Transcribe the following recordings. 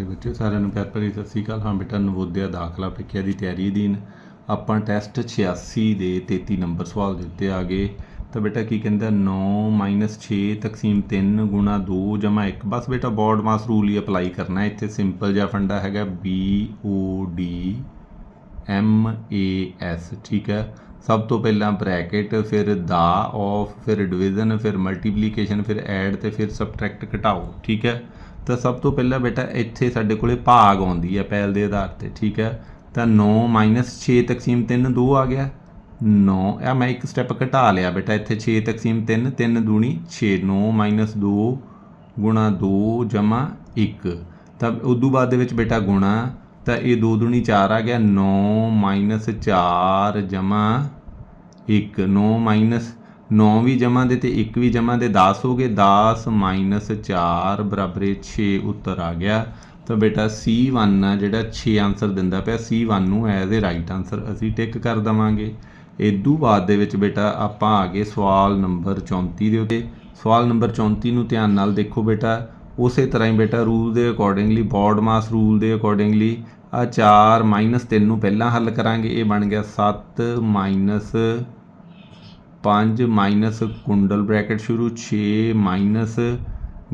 ਪਿਆਰੇ ਬੱਚਿਓ, ਸਾਰਿਆਂ ਨੂੰ ਪਿਆਰ ਭਰੀ ਸਤਿ ਸ੍ਰੀ ਅਕਾਲ। ਹਾਂ ਬੇਟਾ, ਨਵੋਦਿਆ ਦਾਖਲਾ ਪ੍ਰੀਖਿਆ ਦੀ ਤਿਆਰੀ ਅਧੀਨ ਆਪਾਂ ਟੈਸਟ 86 ਦੇ 33 ਨੰਬਰ ਸਵਾਲ ਦੇ ਉੱਤੇ ਆ ਗਏ ਤਾਂ ਬੇਟਾ ਕੀ ਕਹਿੰਦਾ? 9 6 ਤਕਸੀਮ 3 ਗੁਣਾ 2 ਜਮਾ 1 ਬਸ ਬੇਟਾ ਬੋਰਡ ਮਾਸ ਰੂਲ ਹੀ ਅਪਲਾਈ ਕਰਨਾ। ਇੱਥੇ ਸਿੰਪਲ ਜਿਹਾ ਫੰਡਾ ਹੈਗਾ, B, O, D, M, A, S, ਠੀਕ ਹੈ? ਸਭ ਤੋਂ ਪਹਿਲਾਂ ਬ੍ਰੈਕਟ, ਫਿਰ ਦਾ ਆਫ ਫਿਰ ਡਿਵੀਜ਼ਨ ਫਿਰ ਮਲਟੀਪਲੀਕੇਸ਼ਨ ਫਿਰ ਐਡ ਤੇ ਫਿਰ ਸਬਟ੍ਰੈਕਟ ਘਟਾਓ, ਠੀਕ ਹੈ? ਤਾਂ ਸਭ ਤੋਂ ਪਹਿਲਾਂ ਬੇਟਾ ਇੱਥੇ ਸਾਡੇ ਕੋਲੇ ਭਾਗ ਆਉਂਦੀ ਹੈ ਪਹਿਲ ਦੇ ਆਧਾਰ ਤੇ, ਠੀਕ ਹੈ? ਤਾਂ 9 6 ਤਕਸੀਮ 3 2 ਆ ਗਿਆ। 9 ਆ ਮੈਂ ਇੱਕ ਸਟੈਪ ਘਟਾ ਲਿਆ ਬੇਟਾ, ਇੱਥੇ 6 ਤਕਸੀਮ 3 3 ਦੂਣੀ 6 9 2 ਗੁਣਾ 2 ਜਮਾ 1 ਤਾਂ ਉਦੋਂ ਬਾਅਦ ਦੇ ਵਿੱਚ ਬੇਟਾ ਗੁਣਾ, ਤਾਂ ਇਹ 2 ਦੂਣੀ 4 ਆ ਗਿਆ 9 4 ਜਮਾ 1 9 9 ਵੀ ਜਮਾ ਦੇ ਤੇ 1 ਵੀ ਜਮਾ ਦੇ 10 ਹੋ ਗਏ। 10 4 ਬਰਾਬਰ 6 ਉੱਤਰ ਆ ਗਿਆ। ਤਾਂ ਬੇਟਾ C1 ਆ ਜਿਹੜਾ 6 ਆਨਸਰ ਦਿੰਦਾ ਪਿਆ। C1 ਨੂੰ ਐਜ਼ ਅ ਰਾਈਟ ਆਨਸਰ ਅਸੀਂ ਟਿਕ ਕਰ ਦਵਾਂਗੇ। ਇਦੋਂ ਬਾਅਦ ਦੇ ਵਿੱਚ ਬੇਟਾ ਆਪਾਂ ਆ ਗਏ ਸਵਾਲ ਨੰਬਰ 34 ਦੇ ਉੱਤੇ। ਸਵਾਲ ਨੰਬਰ 34 ਨੂੰ ਧਿਆਨ ਨਾਲ ਦੇਖੋ ਬੇਟਾ। ਉਸੇ ਤਰ੍ਹਾਂ ਹੀ ਬੇਟਾ ਰੂਲ ਦੇ ਅਕੋਰਡਿੰਗਲੀ ਬੋਰਡ ਮਾਸ ਰੂਲ ਦੇ ਅਕੋਰਡਿੰਗਲੀ ਆ 4 3 ਨੂੰ ਪਹਿਲਾਂ ਹੱਲ ਕਰਾਂਗੇ। ਇਹ ਬਣ ਗਿਆ 7 5 ਮਾਈਨਸ ਕੁੰਡਲ ਬ੍ਰੈਕਟ ਸ਼ੁਰੂ 6 ਮਾਈਨਸ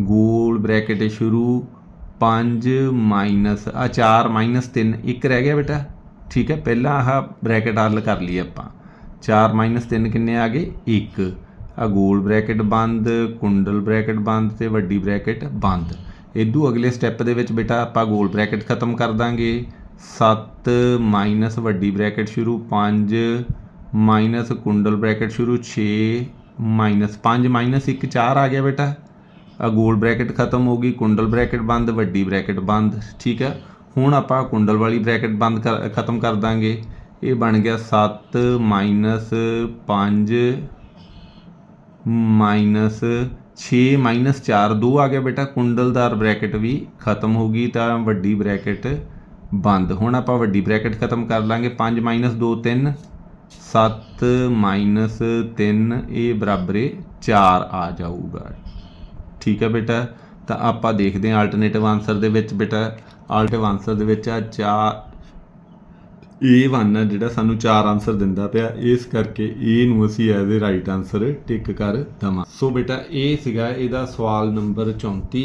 ਗੋਲ ਬ੍ਰੈਕਟ ਸ਼ੁਰੂ 5 ਮਾਈਨਸ, ਆ 4 ਮਾਈਨਸ 3 ਇੱਕ ਰਹਿ ਗਿਆ ਬੇਟਾ। ਠੀਕ ਹੈ, ਪਹਿਲਾਂ ਆਹ ਬ੍ਰੈਕਟ ਹੱਲ ਕਰ ਲਈ ਆਪਾਂ। 4 ਮਾਈਨਸ 3 ਕਿੰਨੇ ਆ ਗਏ? 1 ਆ ਗੋਲ ਬ੍ਰੈਕਟ ਬੰਦ, ਕੁੰਡਲ ਬ੍ਰੈਕਟ ਬੰਦ ਤੇ ਵੱਡੀ ਬ੍ਰੈਕਟ ਬੰਦ। ਇਦੋਂ ਅਗਲੇ ਸਟੈਪ ਦੇ ਵਿੱਚ ਬੇਟਾ ਆਪਾਂ ਗੋਲ ਬ੍ਰੈਕਟ ਖਤਮ ਕਰ ਦਾਂਗੇ। 7 ਮਾਈਨਸ ਵੱਡੀ ਬ੍ਰੈਕਟ ਸ਼ੁਰੂ 5 ਮਾਈਨਸ ਕੁੰਡਲ ਬ੍ਰੈਕਟ ਸ਼ੁਰੂ 6 ਮਾਈਨਸ 5 ਮਾਈਨਸ 1 4 ਆ ਗਿਆ ਬੇਟਾ ਆ ਗੋਲ ਬ੍ਰੈਕਟ ਖਤਮ ਹੋ ਗਈ ਕੁੰਡਲ ਬ੍ਰੈਕਟ ਬੰਦ ਵੱਡੀ ਬ੍ਰੈਕਟ ਬੰਦ ਠੀਕ ਹੈ ਹੁਣ ਆਪਾਂ ਕੁੰਡਲ ਵਾਲੀ ਬ੍ਰੈਕਟ ਬੰਦ ਕਰ ਖਤਮ ਕਰ ਦਾਂਗੇ ਇਹ ਬਣ ਗਿਆ 7 ਮਾਈਨਸ 5 ਮਾਈਨਸ 6 ਮਾਈਨਸ 4 2 ਆ ਗਿਆ ਬੇਟਾ ਕੁੰਡਲਦਾਰ ਬ੍ਰੈਕਟ ਵੀ ਖਤਮ ਹੋ ਗਈ ਤਾਂ ਵੱਡੀ ਬ੍ਰੈਕਟ ਬੰਦ ਹੁਣ ਆਪਾਂ ਵੱਡੀ ਬ੍ਰੈਕਟ ਖਤਮ ਕਰ ਲਾਂਗੇ 5 ਮਾਈਨਸ 2 3 7 ਮਾਈਨਸ 3 ਇਹ ਬਰਾਬਰ 4 ਆ ਜਾਊਗਾ। ਠੀਕ ਹੈ ਬੇਟਾ, ਤਾਂ ਆਪਾਂ ਦੇਖਦੇ ਹਾਂ ਆਲਟਰਨੇਟਿਵ ਆਨਸਰ ਦੇ ਵਿੱਚ ਬੇਟਾ। ਆਲਟਰਨੇਟਿਵ ਆਨਸਰ ਦੇ ਵਿੱਚ ਆ 4 A1 ਆ ਜਿਹੜਾ ਸਾਨੂੰ 4 ਆਨਸਰ ਦਿੰਦਾ ਪਿਆ। ਇਸ ਕਰਕੇ A ਨੂੰ ਅਸੀਂ as a right answer tick ਕਰ ਦਵਾਂ। ਸੋ ਬੇਟਾ, ਇਹ ਸੀਗਾ ਇਹਦਾ ਸਵਾਲ ਨੰਬਰ 34